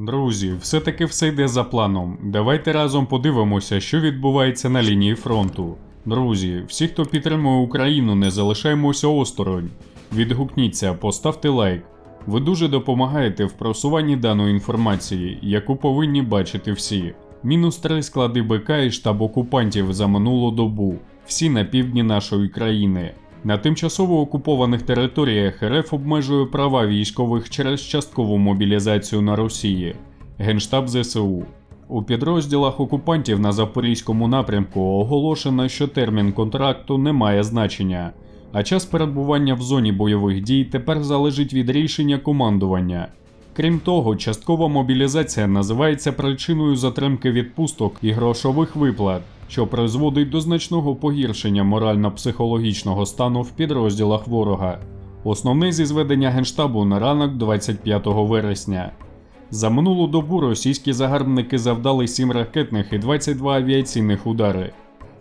Друзі, все-таки все йде за планом. Давайте разом подивимося, що відбувається на лінії фронту. Друзі, всі, хто підтримує Україну, не залишаємося осторонь. Відгукніться, поставте лайк. Ви дуже допомагаєте в просуванні даної інформації, яку повинні бачити всі. Мінус три склади БК і штаб окупантів за минулу добу, всі на півдні нашої країни. На тимчасово окупованих територіях РФ обмежує права військових через часткову мобілізацію на Росії. Генштаб ЗСУ. У підрозділах окупантів на Запорізькому напрямку оголошено, що термін контракту не має значення, а час перебування в зоні бойових дій тепер залежить від рішення командування. Крім того, часткова мобілізація називається причиною затримки відпусток і грошових виплат, що призводить до значного погіршення морально-психологічного стану в підрозділах ворога. Основне зі зведення генштабу на ранок 25 вересня. За минулу добу російські загарбники завдали 7 ракетних і 22 авіаційних удари.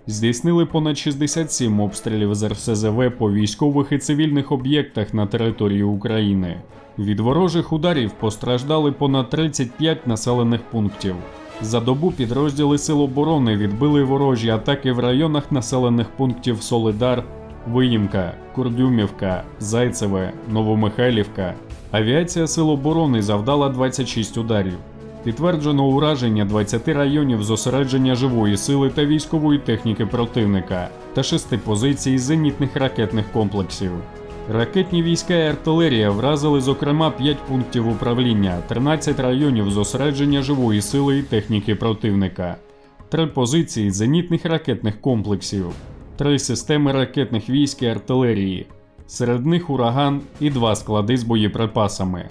Здійснили понад 67 обстрілів з РСЗВ по військових і цивільних об'єктах на території України. Від ворожих ударів постраждали понад 35 населених пунктів. За добу підрозділи Сил оборони відбили ворожі атаки в районах населених пунктів Солидар, Виїмка, Курдюмівка, Зайцеве, Новомихайлівка. Авіація Сил оборони завдала 26 ударів. Підтверджено ураження 20 районів зосередження живої сили та військової техніки противника та 6 позицій зенітних ракетних комплексів. Ракетні війська і артилерія вразили зокрема 5 пунктів управління, 13 районів зосередження живої сили і техніки противника, 3 позиції зенітних ракетних комплексів, 3 системи ракетних військ і артилерії, серед них ураган і 2 склади з боєприпасами.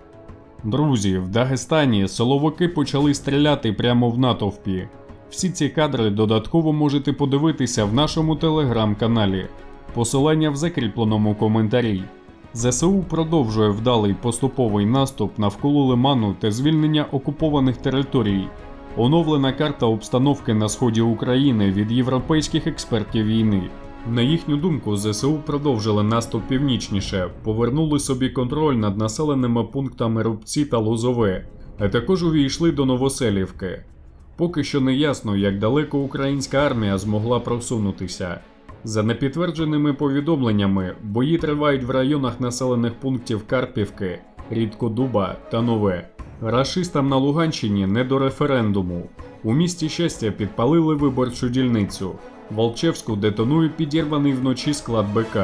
Друзі, в Дагестані силовики почали стріляти прямо в натовпі. Всі ці кадри додатково можете подивитися в нашому телеграм-каналі. Посилання в закріпленому коментарі. ЗСУ продовжує вдалий поступовий наступ навколо Лиману та звільнення окупованих територій. Оновлена карта обстановки на сході України від європейських експертів війни. На їхню думку, ЗСУ продовжили наступ північніше, повернули собі контроль над населеними пунктами Рубці та Лозове, а також увійшли до Новоселівки. Поки що не ясно, як далеко українська армія змогла просунутися. За непідтвердженими повідомленнями, бої тривають в районах населених пунктів Карпівки, Рідкодуба та Нове. Рашистам на Луганщині не до референдуму. У місті щастя підпалили виборчу дільницю. Волчевську детонує підірваний вночі склад БК.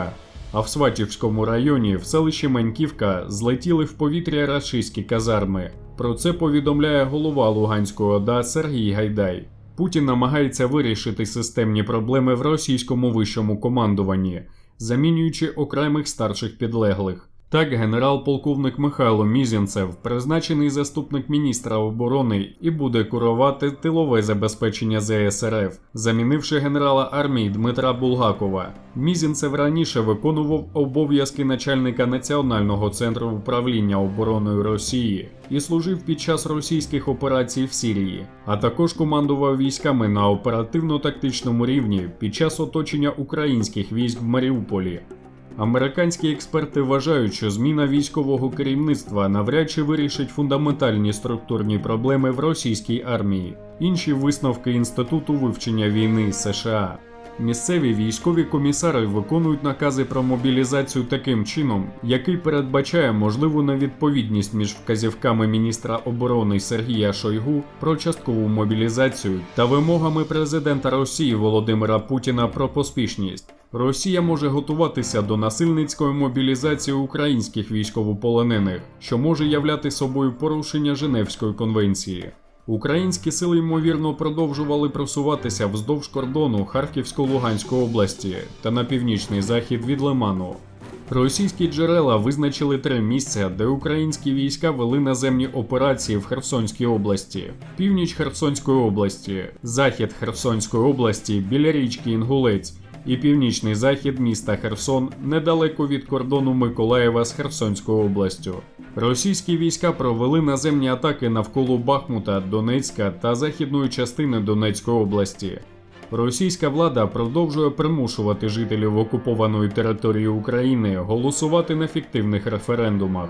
А в Сватівському районі в селищі Маньківка злетіли в повітря рашистські казарми. Про це повідомляє голова Луганської ОДА Сергій Гайдай. Путін намагається вирішити системні проблеми в російському вищому командуванні, замінюючи окремих старших підлеглих. Так, генерал-полковник Михайло Мізінцев, призначений заступник міністра оборони, і буде курувати тилове забезпечення ЗСРФ, замінивши генерала армії Дмитра Булгакова. Мізінцев раніше виконував обов'язки начальника Національного центру управління обороною Росії і служив під час російських операцій в Сірії, а також командував військами на оперативно-тактичному рівні під час оточення українських військ в Маріуполі. Американські експерти вважають, що зміна військового керівництва навряд чи вирішить фундаментальні структурні проблеми в російській армії. Інші висновки Інституту вивчення війни США. Місцеві військові комісари виконують накази про мобілізацію таким чином, який передбачає можливу невідповідність між вказівками міністра оборони Сергія Шойгу про часткову мобілізацію та вимогами президента Росії Володимира Путіна про поспішність. Росія може готуватися до насильницької мобілізації українських військовополонених, що може являти собою порушення Женевської конвенції. Українські сили ймовірно продовжували просуватися вздовж кордону Харківсько-Луганської області та на північний захід від Лиману. Російські джерела визначили три місця, де українські війська вели наземні операції в Херсонській області, північ Херсонської області, захід Херсонської області біля річки Інгулець і північний захід міста Херсон недалеко від кордону Миколаєва з Херсонською областю. Російські війська провели наземні атаки навколо Бахмута, Донецька та західної частини Донецької області. Російська влада продовжує примушувати жителів окупованої території України голосувати на фіктивних референдумах.